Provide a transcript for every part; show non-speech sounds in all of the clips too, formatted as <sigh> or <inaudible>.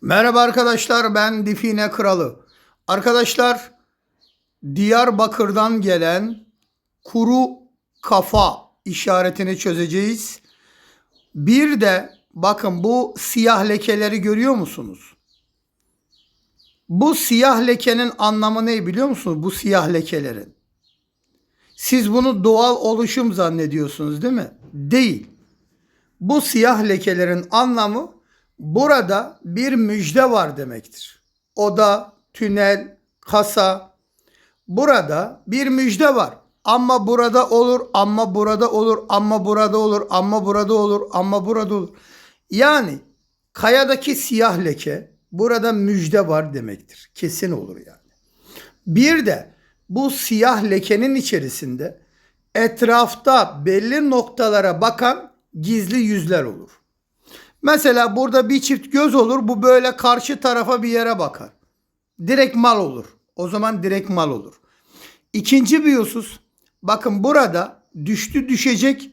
Merhaba arkadaşlar ben Difine Kralı. Arkadaşlar Diyarbakır'dan gelen kuru kafa işaretini çözeceğiz. Bir de bakın bu siyah lekeleri görüyor musunuz? Bu siyah lekenin anlamı ne biliyor musunuz? Bu siyah lekelerin. Siz bunu doğal oluşum zannediyorsunuz değil mi? Değil. Bu siyah lekelerin anlamı burada bir müjde var demektir. Oda, tünel, kasa. Burada bir müjde var. Ama burada olur, ama burada olur, ama burada olur, ama burada olur, ama burada olur. Yani kayadaki siyah leke burada müjde var demektir. Kesin olur yani. Bir de bu siyah lekenin içerisinde etrafta belli noktalara bakan gizli yüzler olur. Mesela burada bir çift göz olur. Bu böyle karşı tarafa bir yere bakar. Direkt mal olur. O zaman direkt mal olur. İkinci bir husus. Bakın burada düştü düşecek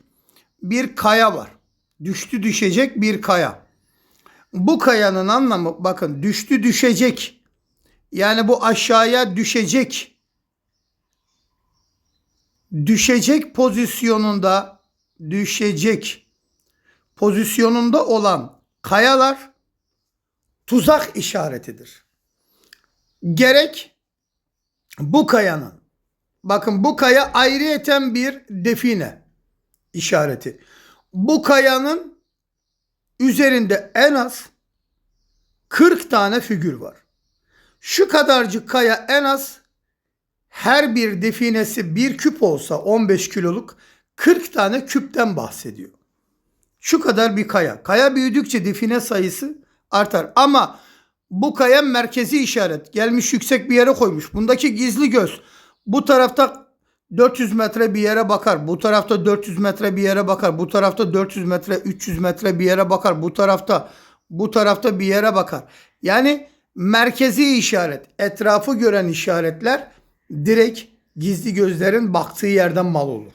bir kaya var. Düştü düşecek bir kaya. Bu kayanın anlamı bakın düştü düşecek. Yani bu aşağıya düşecek. Düşecek pozisyonunda düşecek pozisyonunda olan kayalar tuzak işaretidir. Gerek bu kayanın bakın bu kaya ayrıyeten bir define işareti. Bu kayanın üzerinde en az 40 tane figür var. Şu kadarcık kaya en az her bir definesi bir küp olsa 15 kiloluk 40 tane küpten bahsediyor. Şu kadar bir kaya. Kaya büyüdükçe define sayısı artar. Ama bu kaya merkezi işaret. Gelmiş yüksek bir yere koymuş. Bundaki gizli göz. Bu tarafta 400 metre bir yere bakar. Bu tarafta 400 metre bir yere bakar. Bu tarafta 400 metre, 300 metre bir yere bakar. Bu tarafta bu tarafta bir yere bakar. Yani merkezi işaret, etrafı gören işaretler direkt gizli gözlerin baktığı yerden mal olur.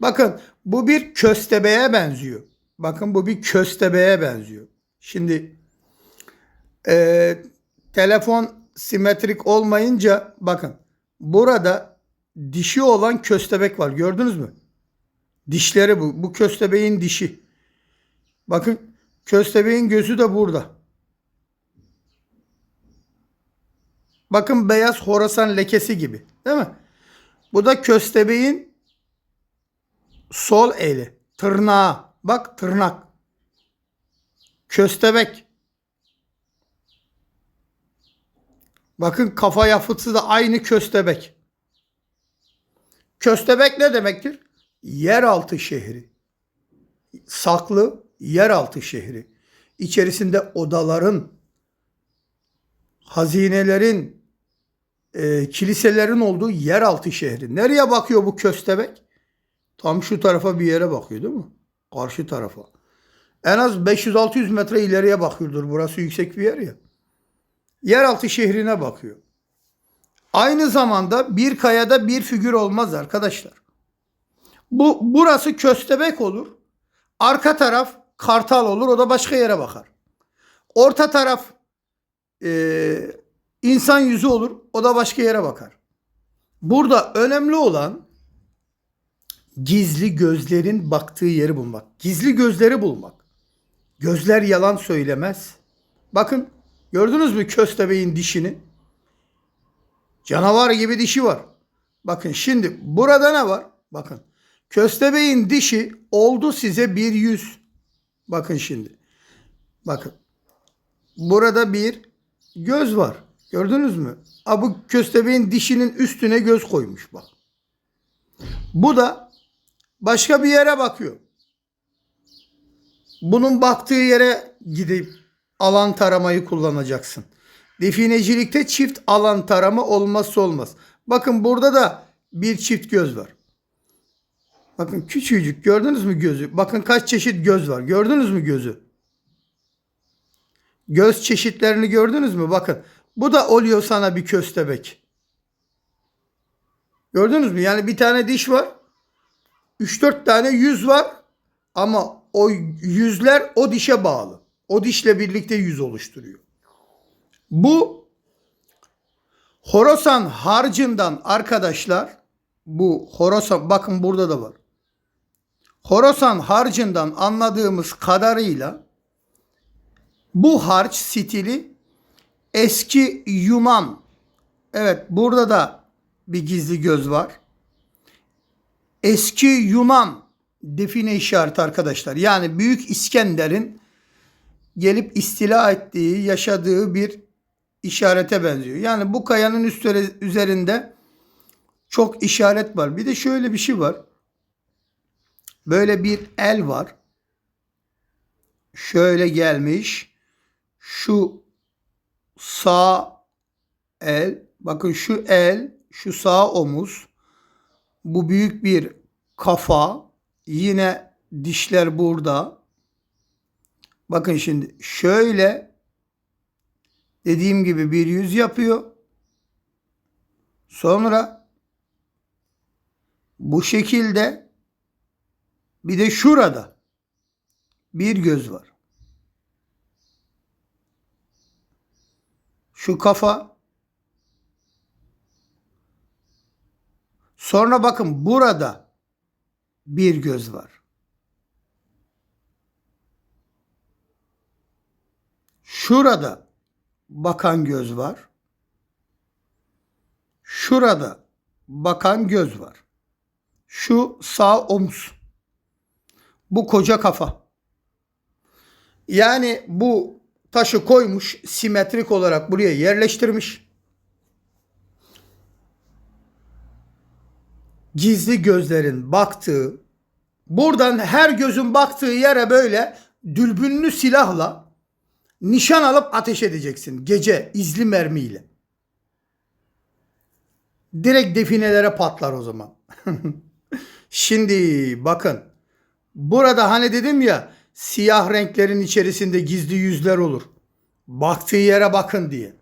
Bakın bu bir köstebeğe benziyor. Bakın bu bir köstebeğe benziyor. Şimdi e, telefon simetrik olmayınca bakın burada dişi olan köstebek var. Gördünüz mü? Dişleri bu. Bu köstebeğin dişi. Bakın köstebeğin gözü de burada. Bakın beyaz horasan lekesi gibi. Değil mi? Bu da köstebeğin sol eli. Tırnağı. Bak tırnak. Köstebek. Bakın kafa yapısı da aynı köstebek. Köstebek ne demektir? Yeraltı şehri. Saklı yeraltı şehri. İçerisinde odaların, hazinelerin, e, kiliselerin olduğu yeraltı şehri. Nereye bakıyor bu köstebek? Tam şu tarafa bir yere bakıyor değil mi? Karşı tarafa. En az 500-600 metre ileriye bakıyordur. Burası yüksek bir yer ya. Yeraltı şehrine bakıyor. Aynı zamanda bir kayada bir figür olmaz arkadaşlar. Bu burası köstebek olur. Arka taraf kartal olur. O da başka yere bakar. Orta taraf e, insan yüzü olur. O da başka yere bakar. Burada önemli olan gizli gözlerin baktığı yeri bulmak. Gizli gözleri bulmak. Gözler yalan söylemez. Bakın gördünüz mü köstebeğin dişini? Canavar gibi dişi var. Bakın şimdi burada ne var? Bakın köstebeğin dişi oldu size bir yüz. Bakın şimdi. Bakın. Burada bir göz var. Gördünüz mü? Ha, bu köstebeğin dişinin üstüne göz koymuş bak. Bu da başka bir yere bakıyor. Bunun baktığı yere gidip alan taramayı kullanacaksın. Definecilikte çift alan tarama olmazsa olmaz. Bakın burada da bir çift göz var. Bakın küçücük gördünüz mü gözü? Bakın kaç çeşit göz var. Gördünüz mü gözü? Göz çeşitlerini gördünüz mü? Bakın bu da oluyor sana bir köstebek. Gördünüz mü? Yani bir tane diş var. 3-4 tane yüz var. Ama o yüzler o dişe bağlı. O dişle birlikte yüz oluşturuyor. Bu Horasan harcından arkadaşlar bu Horasan bakın burada da var. Horasan harcından anladığımız kadarıyla bu harç stili eski Yunan. Evet burada da bir gizli göz var. Eski Yunan define işareti arkadaşlar. Yani Büyük İskender'in gelip istila ettiği, yaşadığı bir işarete benziyor. Yani bu kayanın üstleri, üzerinde çok işaret var. Bir de şöyle bir şey var. Böyle bir el var. Şöyle gelmiş. Şu sağ el, bakın şu el, şu sağ omuz, bu büyük bir kafa, yine dişler burada. Bakın şimdi şöyle dediğim gibi bir yüz yapıyor. Sonra bu şekilde bir de şurada bir göz var. Şu kafa. Sonra bakın burada bir göz var. Şurada bakan göz var. Şurada bakan göz var. Şu sağ omuz. Bu koca kafa. Yani bu taşı koymuş simetrik olarak buraya yerleştirmiş. Gizli gözlerin baktığı, buradan her gözün baktığı yere böyle dürbünlü silahla nişan alıp ateş edeceksin gece izli mermiyle. Direkt definelere patlar o zaman. <laughs> Şimdi bakın. Burada hani dedim ya siyah renklerin içerisinde gizli yüzler olur. Baktığı yere bakın diye.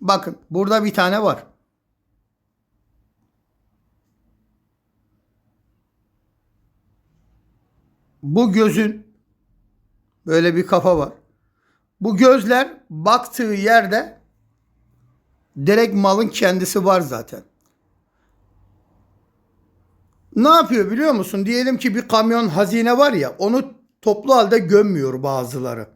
Bakın burada bir tane var. Bu gözün böyle bir kafa var. Bu gözler baktığı yerde direkt malın kendisi var zaten. Ne yapıyor biliyor musun? Diyelim ki bir kamyon hazine var ya onu toplu halde gömmüyor bazıları.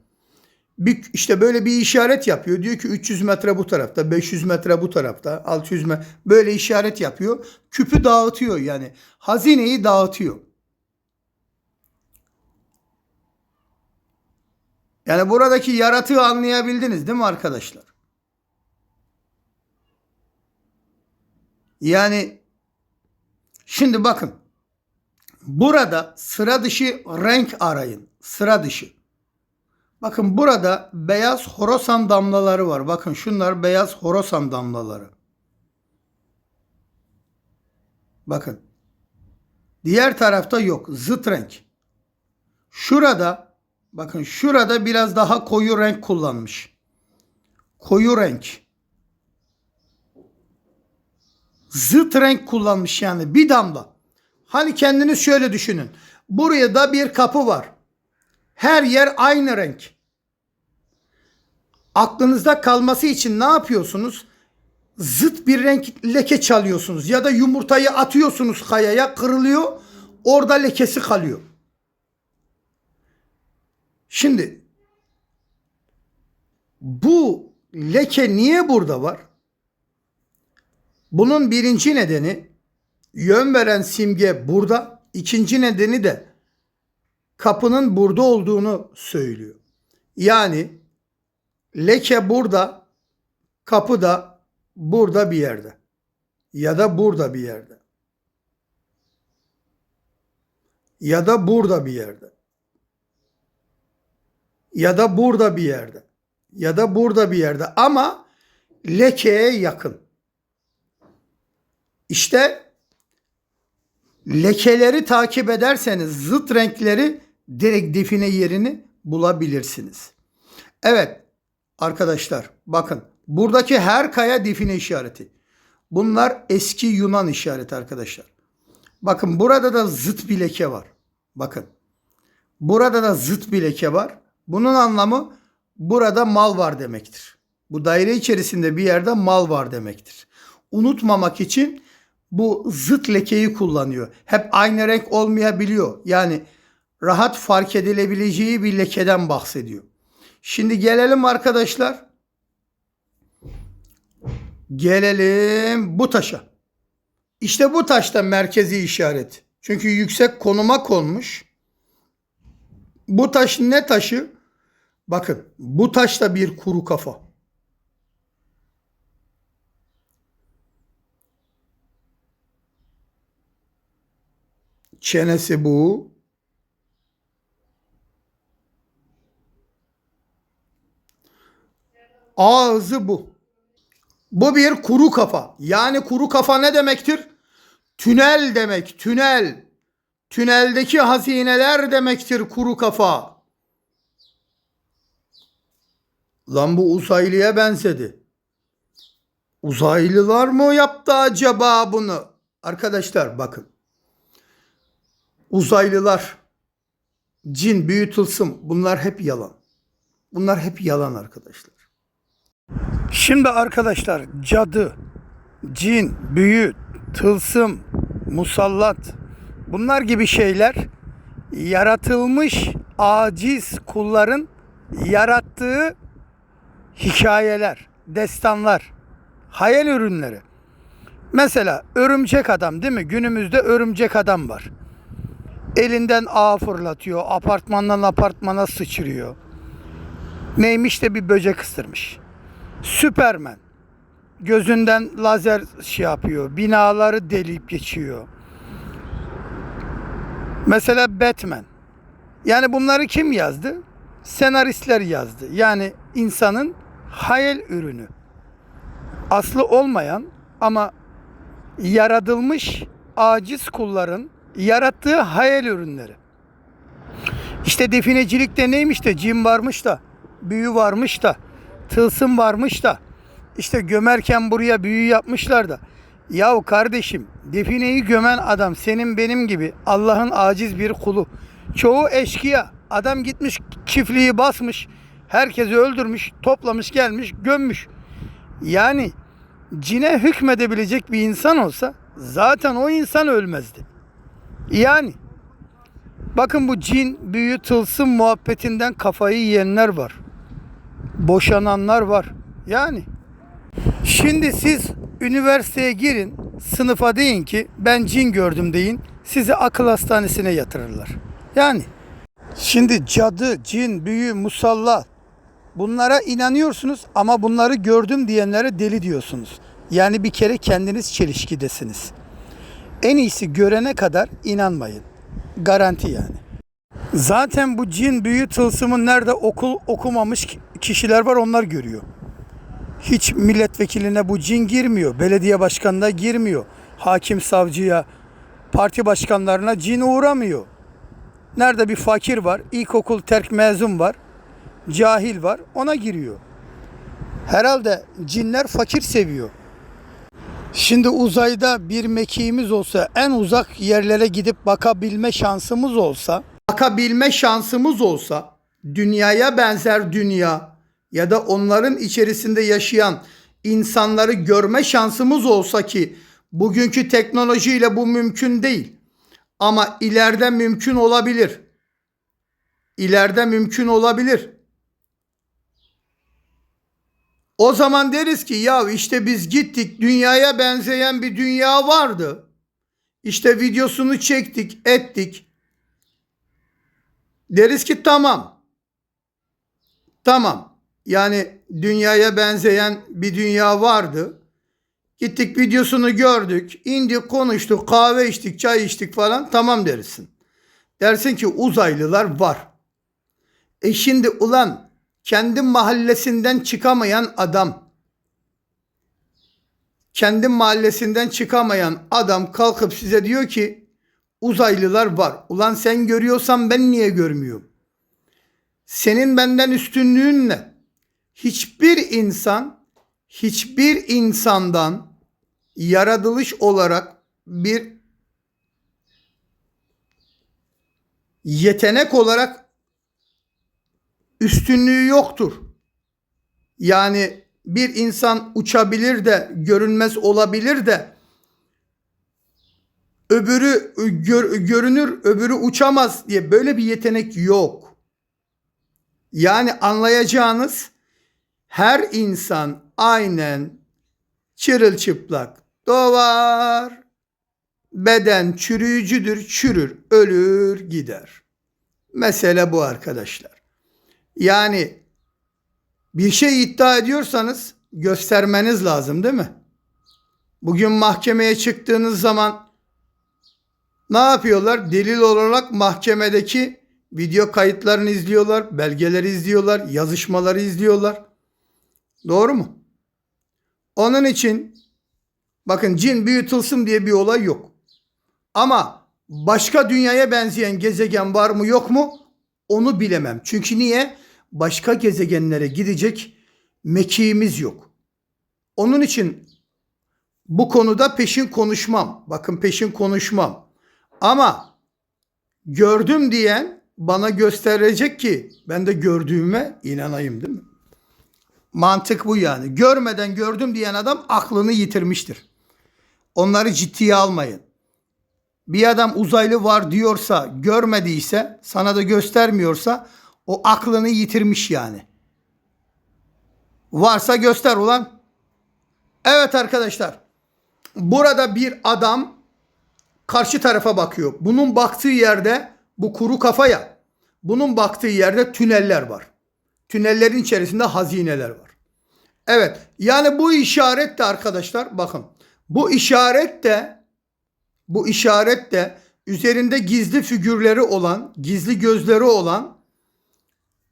Bir, işte böyle bir işaret yapıyor. Diyor ki 300 metre bu tarafta, 500 metre bu tarafta, 600 metre böyle işaret yapıyor. Küpü dağıtıyor yani. Hazineyi dağıtıyor. Yani buradaki yaratığı anlayabildiniz değil mi arkadaşlar? Yani şimdi bakın. Burada sıra dışı renk arayın. Sıra dışı. Bakın burada beyaz horosan damlaları var. Bakın şunlar beyaz horosan damlaları. Bakın. Diğer tarafta yok. Zıt renk. Şurada bakın şurada biraz daha koyu renk kullanmış. Koyu renk. Zıt renk kullanmış yani bir damla. Hani kendiniz şöyle düşünün. Buraya da bir kapı var. Her yer aynı renk. Aklınızda kalması için ne yapıyorsunuz? Zıt bir renk leke çalıyorsunuz ya da yumurtayı atıyorsunuz kayaya kırılıyor. Orada lekesi kalıyor. Şimdi bu leke niye burada var? Bunun birinci nedeni yön veren simge burada. İkinci nedeni de kapının burada olduğunu söylüyor. Yani leke burada, kapı da burada bir yerde. Ya da burada bir yerde. Ya da burada bir yerde. Ya da burada bir yerde. Ya da burada bir yerde ama lekeye yakın. İşte lekeleri takip ederseniz zıt renkleri direkt define yerini bulabilirsiniz. Evet arkadaşlar bakın buradaki her kaya define işareti. Bunlar eski Yunan işareti arkadaşlar. Bakın burada da zıt bir leke var. Bakın. Burada da zıt bir leke var. Bunun anlamı burada mal var demektir. Bu daire içerisinde bir yerde mal var demektir. Unutmamak için bu zıt lekeyi kullanıyor. Hep aynı renk olmayabiliyor. Yani rahat fark edilebileceği bir lekeden bahsediyor. Şimdi gelelim arkadaşlar. Gelelim bu taşa. İşte bu taşta merkezi işaret. Çünkü yüksek konuma konmuş. Bu taş ne taşı? Bakın bu taş da bir kuru kafa. Çenesi bu. Ağzı bu. Bu bir kuru kafa. Yani kuru kafa ne demektir? Tünel demek, tünel. Tüneldeki hazineler demektir kuru kafa. Lan bu uzaylıya benzedi. Uzaylılar mı yaptı acaba bunu? Arkadaşlar bakın. Uzaylılar, cin, büyü, tılsım bunlar hep yalan. Bunlar hep yalan arkadaşlar. Şimdi arkadaşlar cadı, cin, büyü, tılsım, musallat bunlar gibi şeyler yaratılmış aciz kulların yarattığı hikayeler, destanlar, hayal ürünleri. Mesela örümcek adam değil mi? Günümüzde örümcek adam var. Elinden ağ fırlatıyor, apartmandan apartmana sıçrıyor. Neymiş de bir böcek ısırmış. Süpermen. Gözünden lazer şey yapıyor. Binaları delip geçiyor. Mesela Batman. Yani bunları kim yazdı? Senaristler yazdı. Yani insanın hayal ürünü. Aslı olmayan ama yaratılmış aciz kulların yarattığı hayal ürünleri. İşte definecilikte neymiş de cin varmış da, büyü varmış da, tılsım varmış da, işte gömerken buraya büyü yapmışlar da. Yahu kardeşim defineyi gömen adam senin benim gibi Allah'ın aciz bir kulu. Çoğu eşkıya. Adam gitmiş çiftliği basmış. Herkesi öldürmüş, toplamış gelmiş, gömmüş. Yani cine hükmedebilecek bir insan olsa zaten o insan ölmezdi. Yani bakın bu cin, büyü, tılsım muhabbetinden kafayı yiyenler var. Boşananlar var. Yani şimdi siz üniversiteye girin, sınıfa deyin ki ben cin gördüm deyin. Sizi akıl hastanesine yatırırlar. Yani şimdi cadı, cin, büyü, musalla bunlara inanıyorsunuz ama bunları gördüm diyenlere deli diyorsunuz. Yani bir kere kendiniz çelişkidesiniz. En iyisi görene kadar inanmayın. Garanti yani. Zaten bu cin, büyü, tılsımın nerede okul okumamış kişiler var onlar görüyor. Hiç milletvekiline bu cin girmiyor. Belediye başkanına girmiyor. Hakim savcıya, parti başkanlarına cin uğramıyor. Nerede bir fakir var, ilkokul terk mezun var, cahil var ona giriyor. Herhalde cinler fakir seviyor. Şimdi uzayda bir mekiğimiz olsa, en uzak yerlere gidip bakabilme şansımız olsa, bakabilme şansımız olsa, dünyaya benzer dünya ya da onların içerisinde yaşayan insanları görme şansımız olsa ki bugünkü teknolojiyle bu mümkün değil. Ama ileride mümkün olabilir. İleride mümkün olabilir. O zaman deriz ki ya işte biz gittik dünyaya benzeyen bir dünya vardı. İşte videosunu çektik, ettik. Deriz ki tamam. Tamam. Yani dünyaya benzeyen bir dünya vardı. Gittik videosunu gördük, indik konuştuk, kahve içtik, çay içtik falan tamam dersin. Dersin ki uzaylılar var. E şimdi ulan kendi mahallesinden çıkamayan adam, kendi mahallesinden çıkamayan adam kalkıp size diyor ki uzaylılar var. Ulan sen görüyorsan ben niye görmüyorum? Senin benden üstünlüğün ne? Hiçbir insan hiçbir insandan yaratılış olarak bir yetenek olarak üstünlüğü yoktur. Yani bir insan uçabilir de görünmez olabilir de öbürü gör- görünür öbürü uçamaz diye böyle bir yetenek yok. Yani anlayacağınız her insan aynen çırılçıplak doğar. Beden çürüyücüdür, çürür, ölür, gider. Mesele bu arkadaşlar. Yani bir şey iddia ediyorsanız göstermeniz lazım değil mi? Bugün mahkemeye çıktığınız zaman ne yapıyorlar? Delil olarak mahkemedeki video kayıtlarını izliyorlar, belgeleri izliyorlar, yazışmaları izliyorlar. Doğru mu? Onun için bakın cin büyütülsün diye bir olay yok. Ama başka dünyaya benzeyen gezegen var mı yok mu? Onu bilemem. Çünkü niye? Başka gezegenlere gidecek mekiğimiz yok. Onun için bu konuda peşin konuşmam. Bakın peşin konuşmam. Ama gördüm diyen bana gösterecek ki ben de gördüğüme inanayım değil mi? Mantık bu yani. Görmeden gördüm diyen adam aklını yitirmiştir. Onları ciddiye almayın. Bir adam uzaylı var diyorsa, görmediyse, sana da göstermiyorsa o aklını yitirmiş yani. Varsa göster ulan. Evet arkadaşlar. Burada bir adam karşı tarafa bakıyor. Bunun baktığı yerde bu kuru kafaya. Bunun baktığı yerde tüneller var. Tünellerin içerisinde hazineler var. Evet. Yani bu işaret de arkadaşlar bakın. Bu işaret de bu işaret de üzerinde gizli figürleri olan, gizli gözleri olan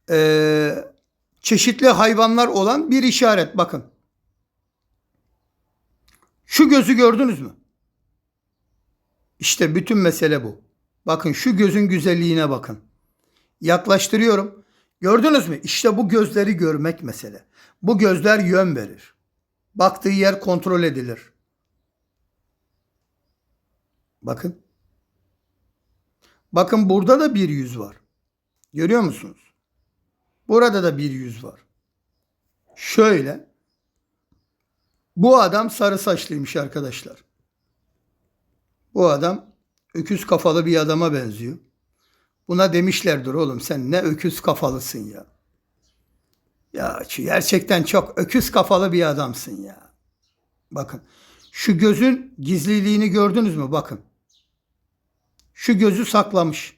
eee, çeşitli hayvanlar olan bir işaret. Bakın. Şu gözü gördünüz mü? İşte bütün mesele bu. Bakın şu gözün güzelliğine bakın. Yaklaştırıyorum. Gördünüz mü? İşte bu gözleri görmek mesele. Bu gözler yön verir. Baktığı yer kontrol edilir. Bakın. Bakın burada da bir yüz var. Görüyor musunuz? Burada da bir yüz var. Şöyle. Bu adam sarı saçlıymış arkadaşlar. Bu adam öküz kafalı bir adama benziyor. Buna demişlerdir oğlum sen ne öküz kafalısın ya. Ya gerçekten çok öküz kafalı bir adamsın ya. Bakın şu gözün gizliliğini gördünüz mü? Bakın. Şu gözü saklamış.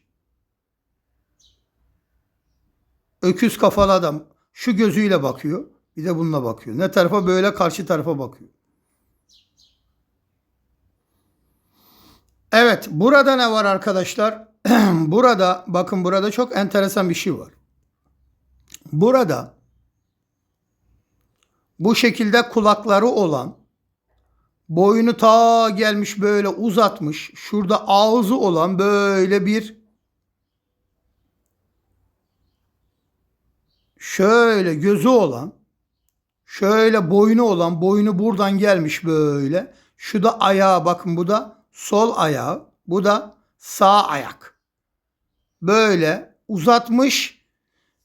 Öküz kafalı adam şu gözüyle bakıyor. Bir de bununla bakıyor. Ne tarafa böyle karşı tarafa bakıyor. Evet, burada ne var arkadaşlar? <clears throat> burada bakın burada çok enteresan bir şey var. Burada bu şekilde kulakları olan boynu ta gelmiş böyle uzatmış. Şurada ağzı olan böyle bir şöyle gözü olan şöyle boynu olan boynu buradan gelmiş böyle. Şu da ayağı bakın bu da sol ayağı. Bu da sağ ayak. Böyle uzatmış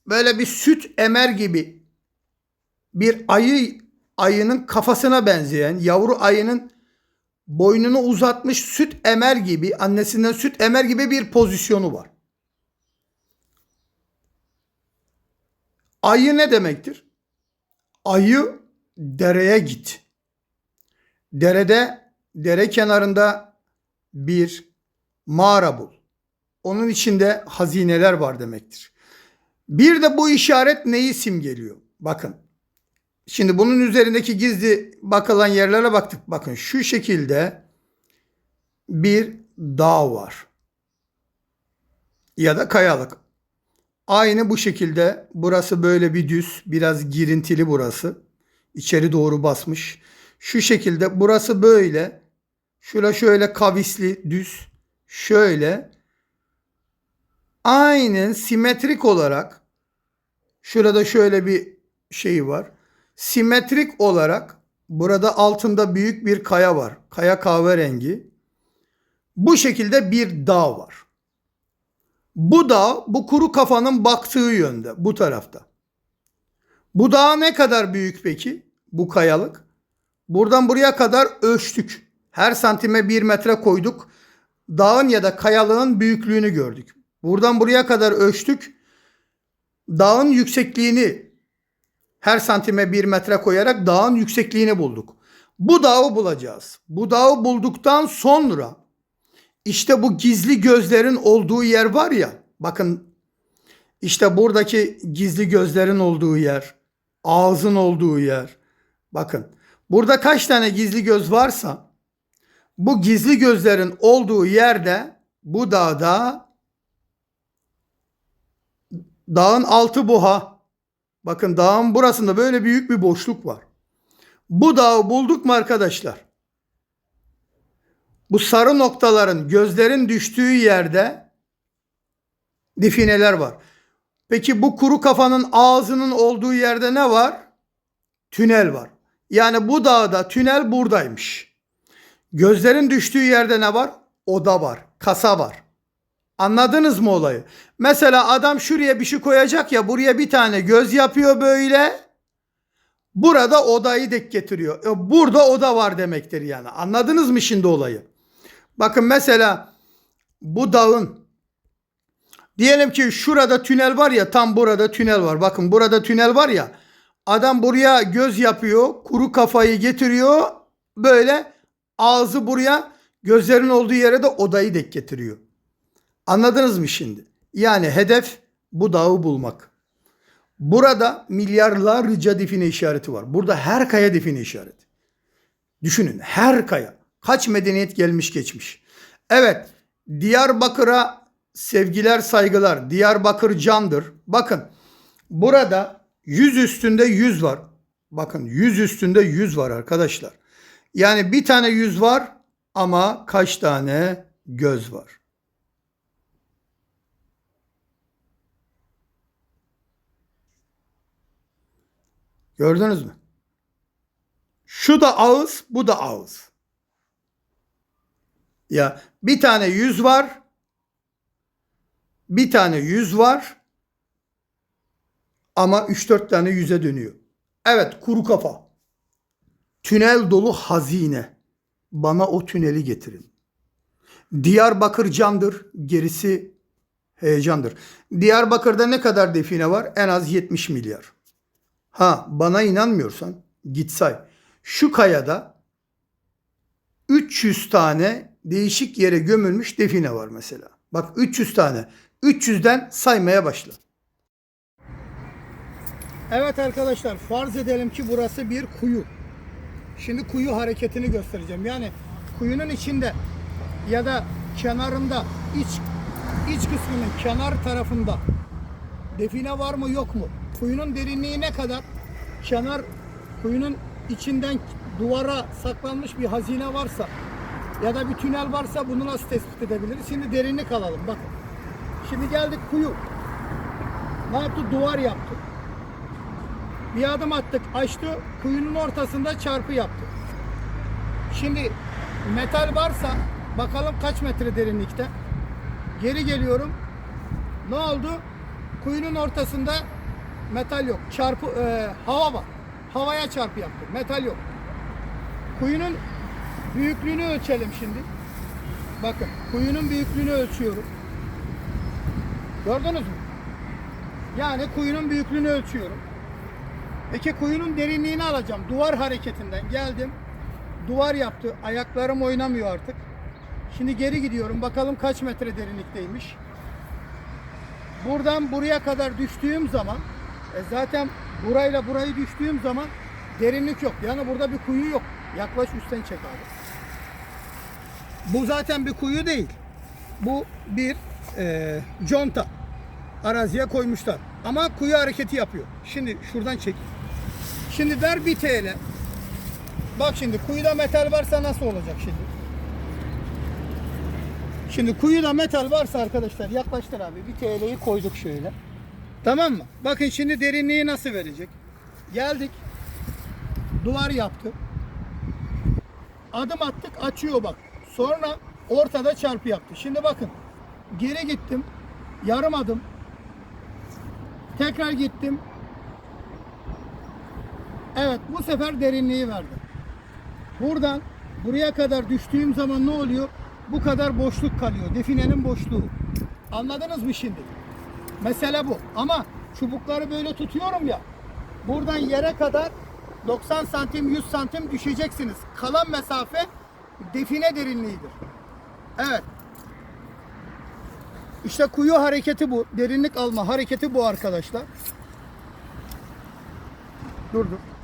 böyle bir süt emer gibi bir ayı ayının kafasına benzeyen yavru ayının boynunu uzatmış süt emer gibi annesinden süt emer gibi bir pozisyonu var. Ayı ne demektir? Ayı dereye git. Derede dere kenarında bir mağara bul. Onun içinde hazineler var demektir. Bir de bu işaret neyi simgeliyor? Bakın. Şimdi bunun üzerindeki gizli bakılan yerlere baktık. Bakın şu şekilde bir dağ var. Ya da kayalık. Aynı bu şekilde burası böyle bir düz, biraz girintili burası. İçeri doğru basmış. Şu şekilde burası böyle. Şura şöyle kavisli, düz. Şöyle. Aynen simetrik olarak şurada şöyle bir şey var. Simetrik olarak burada altında büyük bir kaya var. Kaya kahverengi. Bu şekilde bir dağ var. Bu dağ bu kuru kafanın baktığı yönde bu tarafta. Bu dağ ne kadar büyük peki? bu kayalık. Buradan buraya kadar ölçtük. Her santime bir metre koyduk. Dağın ya da kayalığın büyüklüğünü gördük. Buradan buraya kadar ölçtük. Dağın yüksekliğini her santime bir metre koyarak dağın yüksekliğini bulduk. Bu dağı bulacağız. Bu dağı bulduktan sonra işte bu gizli gözlerin olduğu yer var ya. Bakın işte buradaki gizli gözlerin olduğu yer, ağzın olduğu yer. Bakın burada kaç tane gizli göz varsa bu gizli gözlerin olduğu yerde bu dağda dağın altı buha. Bakın dağın burasında böyle büyük bir boşluk var. Bu dağı bulduk mu arkadaşlar? Bu sarı noktaların gözlerin düştüğü yerde difineler var. Peki bu kuru kafanın ağzının olduğu yerde ne var? Tünel var. Yani bu dağda tünel buradaymış. Gözlerin düştüğü yerde ne var? Oda var, kasa var. Anladınız mı olayı? Mesela adam şuraya bir şey koyacak ya buraya bir tane göz yapıyor böyle. Burada odayı dek getiriyor. E, burada oda var demektir yani. Anladınız mı şimdi olayı? Bakın mesela bu dağın diyelim ki şurada tünel var ya tam burada tünel var. Bakın burada tünel var ya. Adam buraya göz yapıyor. Kuru kafayı getiriyor. Böyle ağzı buraya gözlerin olduğu yere de odayı dek getiriyor. Anladınız mı şimdi? Yani hedef bu dağı bulmak. Burada milyarlarca define işareti var. Burada her kaya define işareti. Düşünün her kaya. Kaç medeniyet gelmiş geçmiş. Evet Diyarbakır'a sevgiler saygılar. Diyarbakır candır. Bakın burada yüz üstünde yüz var. Bakın yüz üstünde yüz var arkadaşlar. Yani bir tane yüz var ama kaç tane göz var. Gördünüz mü? Şu da ağız, bu da ağız. Ya bir tane yüz var. Bir tane yüz var. Ama 3-4 tane yüze dönüyor. Evet kuru kafa. Tünel dolu hazine. Bana o tüneli getirin. Diyarbakır candır, gerisi heyecandır. Diyarbakır'da ne kadar define var? En az 70 milyar. Ha bana inanmıyorsan git say. Şu kayada 300 tane değişik yere gömülmüş define var mesela. Bak 300 tane. 300'den saymaya başla. Evet arkadaşlar farz edelim ki burası bir kuyu. Şimdi kuyu hareketini göstereceğim. Yani kuyunun içinde ya da kenarında iç iç kısmının kenar tarafında define var mı yok mu? Kuyunun derinliği ne kadar? Kenar kuyunun içinden duvara saklanmış bir hazine varsa ya da bir tünel varsa bunu nasıl tespit edebiliriz? Şimdi derinlik alalım bakın. Şimdi geldik kuyu. Ne yaptı? Duvar yaptı. Bir adım attık, açtı. Kuyunun ortasında çarpı yaptı. Şimdi metal varsa bakalım kaç metre derinlikte. Geri geliyorum. Ne oldu? Kuyunun ortasında metal yok. Çarpı e, hava var. Havaya çarpı yaptı. Metal yok. Kuyunun büyüklüğünü ölçelim şimdi. Bakın kuyunun büyüklüğünü ölçüyorum. Gördünüz mü? Yani kuyunun büyüklüğünü ölçüyorum. Peki kuyunun derinliğini alacağım. Duvar hareketinden geldim. Duvar yaptı. Ayaklarım oynamıyor artık. Şimdi geri gidiyorum. Bakalım kaç metre derinlikteymiş. Buradan buraya kadar düştüğüm zaman e zaten burayla burayı düştüğüm zaman derinlik yok. Yani burada bir kuyu yok. Yaklaş üstten çek abi. Bu zaten bir kuyu değil. Bu bir e, conta. Araziye koymuşlar. Ama kuyu hareketi yapıyor. Şimdi şuradan çek. Şimdi ver bir TL. Bak şimdi kuyuda metal varsa nasıl olacak şimdi? Şimdi kuyuda metal varsa arkadaşlar yaklaştır abi. Bir TL'yi koyduk şöyle. Tamam mı? Bakın şimdi derinliği nasıl verecek? Geldik. Duvar yaptı. Adım attık açıyor bak. Sonra ortada çarpı yaptı. Şimdi bakın. Geri gittim. Yarım adım. Tekrar gittim. Evet bu sefer derinliği verdi. Buradan buraya kadar düştüğüm zaman ne oluyor? Bu kadar boşluk kalıyor. Definenin boşluğu. Anladınız mı şimdi? Mesele bu. Ama çubukları böyle tutuyorum ya. Buradan yere kadar 90 santim 100 santim düşeceksiniz. Kalan mesafe define derinliğidir. Evet. İşte kuyu hareketi bu. Derinlik alma hareketi bu arkadaşlar. Dur dur.